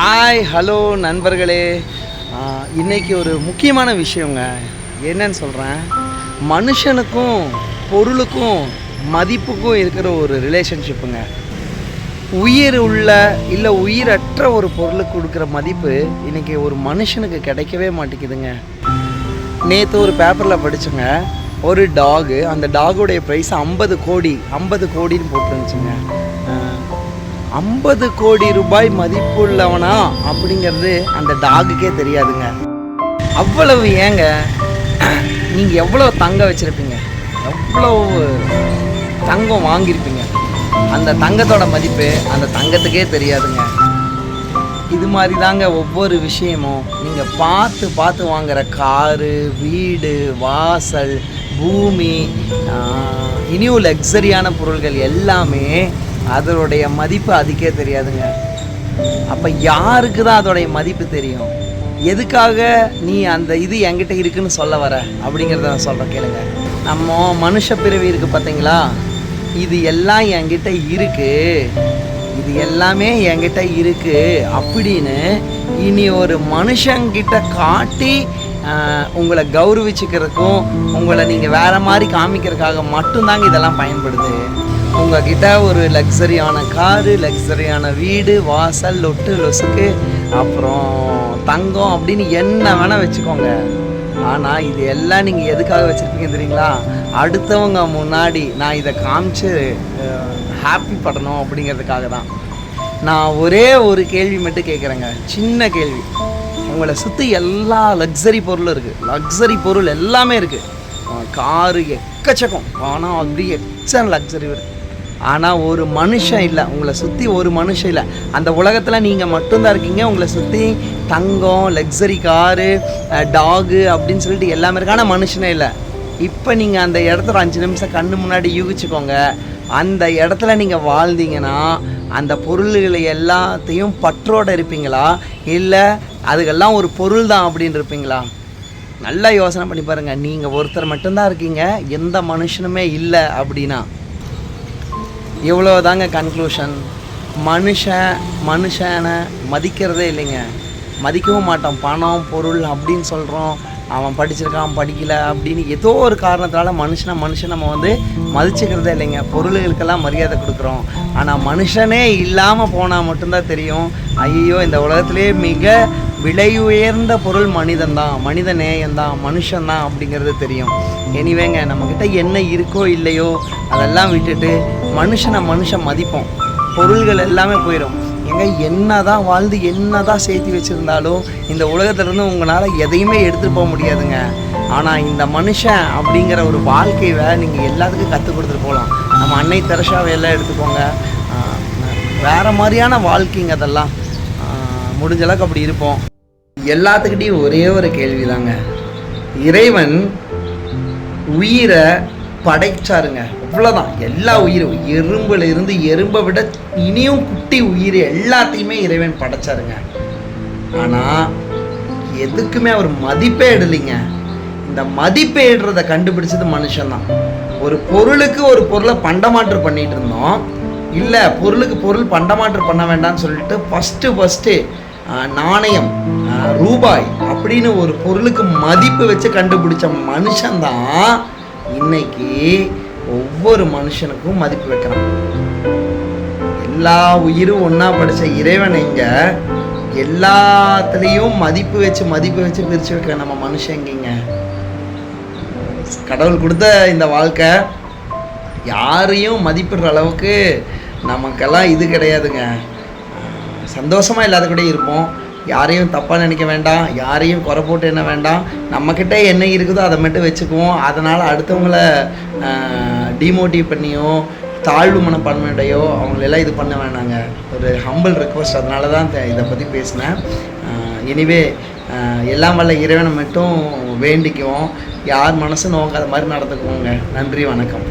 Hi hello நண்பர்களே. இன்றைக்கி ஒரு முக்கியமான விஷயங்க. என்னன்னு சொல்கிறேன் மனுஷனுக்கும் பொருளுக்கும் மதிப்புக்கும் இருக்கிற ஒரு ரிலேஷன்ஷிப்புங்க உயிர் உள்ள இல்லை உயிரற்ற ஒரு பொருளுக்கு கொடுக்குற மதிப்பு இன்றைக்கி ஒரு மனுஷனுக்கு கிடைக்கவே மாட்டேங்குதுங்க. நேற்று ஒரு பேப்பரில் படித்தோங்க ஒரு டாகு அந்த டாகுடைய ப்ரைஸ் ஐம்பது கோடி ஐம்பது கோடின்னு போட்டுருந்துச்சுங்க. ஐம்பது கோடி ரூபாய் மதிப்புள்ளவனா அப்படிங்கிறது அந்த டாகுக்கே தெரியாதுங்க. அவ்வளவு ஏங்க? நீங்கள் எவ்வளோ தங்கம் வச்சுருப்பீங்க? எவ்வளோ தங்கம் வாங்கியிருப்பீங்க அந்த தங்கத்தோட மதிப்பு அந்த தங்கத்துக்கே தெரியாதுங்க. இது மாதிரி தாங்க ஒவ்வொரு விஷயமும். நீங்கள் பார்த்து பார்த்து வாங்குற காரு வீடு வாசல் பூமி இனியூ இனியும் லக்ஸரியான பொருள்கள் எல்லாமே அதனுடைய மதிப்பு அதுக்கே தெரியாதுங்க. அப்போ யாருக்கு தான் அதோடைய மதிப்பு தெரியும்? எதுக்காக நீ அந்த இது என்கிட்ட இருக்குன்னு சொல்ல வர? அப்படிங்கிறத நான் சொல்கிறேன் கேளுங்க. நம்ம மனுஷ பிறவி இருக்குது பார்த்தீங்களா இது எல்லாம் என்கிட்ட இருக்கு. இது எல்லாமே என்கிட்ட இருக்கு அப்படின்னு இனி ஒரு மனுஷங்கிட்ட காட்டி உங்களை கௌரவிச்சுக்கிறதுக்கும் உங்களை நீங்கள் வேறு மாதிரி காமிக்கிறதுக்காக மட்டும்தாங்க இதெல்லாம் பயன்படுது. உங்ககிட்ட ஒரு லக்ஸரியான காரு லக்ஸரியான வீடு வாசல் லொட்டு லொசுக்கு அப்புறம் தங்கம் அப்படின்னு என்ன வேணால் வச்சுக்கோங்க. ஆனால் இது எல்லாம் நீங்கள் எதுக்காக வச்சுருப்பீங்க தெரியுங்களா? அடுத்தவங்க முன்னாடி நான் இதை காமிச்சு ஹாப்பி படணும் அப்படிங்கிறதுக்காக தான். நான் ஒரே ஒரு கேள்வி மட்டும் கேட்குறேங்க சின்ன கேள்வி. உங்களை சுற்றி எல்லா லக்ஸரி பொருளும் இருக்குது லக்ஸரி பொருள் எல்லாமே இருக்குது காரு எக்கச்சக்கம். ஆனால் அப்படி எச்சம் லக்ஸரி இருக்குது ஆனால் ஒரு மனுஷன் இல்லை. உங்களை சுற்றி ஒரு மனுஷன் இல்லை. அந்த உலகத்தில் நீங்கள் மட்டும்தான் இருக்கீங்க. உங்களை சுற்றி தங்கம் லக்ஸரி காரு டாகு அப்படின்னு சொல்லிட்டு எல்லாமே இருக்கு. ஆனால் மனுஷனே இல்லை. இப்போ நீங்கள் அந்த இடத்துல ஒரு அஞ்சு நிமிஷம் கண்ணு முன்னாடி யூகிச்சுக்கோங்க. அந்த இடத்துல நீங்கள் வாழ்ந்தீங்கன்னா அந்த பொருள்களை எல்லாத்தையும் பற்றோடு இருப்பீங்களா? இல்லை அதுக்கெல்லாம் ஒரு பொருள் தான் அப்படின்னு இருப்பீங்களா? நல்லா யோசனை பண்ணி பாருங்கள் நீங்கள் ஒருத்தர் மட்டும்தான் இருக்கீங்க. எந்த மனுஷனுமே இல்லை அப்படின்னா. இவ்வளோ தாங்க கன்க்ளூஷன் மனுஷன் மனுஷனை மதிக்கிறதே இல்லைங்க. மதிக்கவும் மாட்டோம் பணம் பொருள் அப்படின்னு சொல்கிறோம் அவன் படிச்சிருக்கான் படிக்கல அப்படின்னு ஏதோ ஒரு காரணத்தால் மனுஷனை மனுஷன் நம்ம வந்து மதிச்சுக்கிறதே இல்லைங்க. பொருள்களுக்கெல்லாம் மரியாதை கொடுக்குறோம். ஆனால் மனுஷனே இல்லாமல் போனால் மட்டும்தான் தெரியும். ஐயோ இந்த உலகத்துலேயே மிக விலை உயர்ந்த பொருள் மனிதன் தான் மனித நேயம்தான் மனுஷன்தான் அப்படிங்கிறது தெரியும். எனிவேங்க நம்மக்கிட்ட என்ன இருக்கோ இல்லையோ அதெல்லாம் விட்டுட்டு மனுஷனை மனுஷன் மதிப்போம். பொருள்கள் எல்லாமே போயிடும் எங்க என்னதான் வாழ்ந்து என்னதான் சேர்த்து வச்சுருந்தாலும் இந்த உலகத்துலேருந்து உங்களால் எதையுமே எடுத்துகிட்டு போக முடியாதுங்க. ஆனால் இந்த மனுஷன் அப்படிங்கிற ஒரு வாழ்க்கையை நீங்கள் எல்லாத்துக்கும் கற்றுக் கொடுத்துட்டு போகலாம். நம்ம அன்னை தெரசாவை எல்லாம் எடுத்துக்கோங்க. வேறு மாதிரியான வாழ்க்கைங்க அதெல்லாம். முடிஞ்ச அளவுக்கு அப்படி இருப்போம். எல்லாத்துக்கிட்டையும் ஒரே ஒரு கேள்வி தாங்க இறைவன் உயிரை படைச்சாருங்க. அவ்வளோதான் எல்லா உயிரும். எறும்புல இருந்து எறும்பை விட இனியும் குட்டி உயிர் எல்லாத்தையுமே இறைவன் படைச்சாருங்க. ஆனால் எதுக்குமே அவர் மதிப்பே இடலைங்க இந்த மதிப்பே இடுறதை கண்டுபிடிச்சது மனுஷன்தான். ஒரு பொருளுக்கு ஒரு பொருளை பண்டமாற்று பண்ணிட்டு இருந்தோம். இல்லை பொருளுக்கு பொருள் பண்டமாற்று பண்ண வேண்டாம்னு சொல்லிட்டு ஃபஸ்ட்டு ஃபஸ்ட்டு நாணயம் ரூபாய் அப்படின்னு ஒரு பொருளுக்கு மதிப்பு வச்சு கண்டுபிடிச்ச மனுஷன்தான் இன்னைக்கு ஒவ்வொரு மனுஷனுக்கும் மதிப்பு வைக்கிறான் எல்லா உயிரும் ஒன்றா படித்த இறைவன் இங்க எல்லாத்துலேயும் மதிப்பு வச்சு மதிப்பு வச்சு பிரித்து வைக்கிற நம்ம மனுஷன் கடவுள் கொடுத்த இந்த வாழ்க்கை யாரையும் மதிப்பிடுற அளவுக்கு நமக்கெல்லாம் இது கிடையாதுங்க. சந்தோஷமாக இல்லாத கூட இருப்போம். யாரையும் தப்பாக நினைக்க வேண்டாம். யாரையும் குறை போட்டு என்ன வேண்டாம். நம்மக்கிட்ட என்ன இருக்குதோ அதை மட்டும் வச்சுக்குவோம். அதனால் அடுத்தவங்கள டிமோட்டிவ் பண்ணியோ தாழ்வு மனப்பான்மையுடையோ அவங்களெல்லாம் இது பண்ண வேணாங்க. ஒரு ஹம்பிள் ரெக்வஸ்ட் அதனால தான் இதை பற்றி பேசினேன். எனிவே எல்லாம் வல்ல இறைவனை மட்டும் வேண்டிக்குவோம். யார் மனசு நோக்காத மாதிரி நடந்துக்குவோங்க. நன்றி வணக்கம்.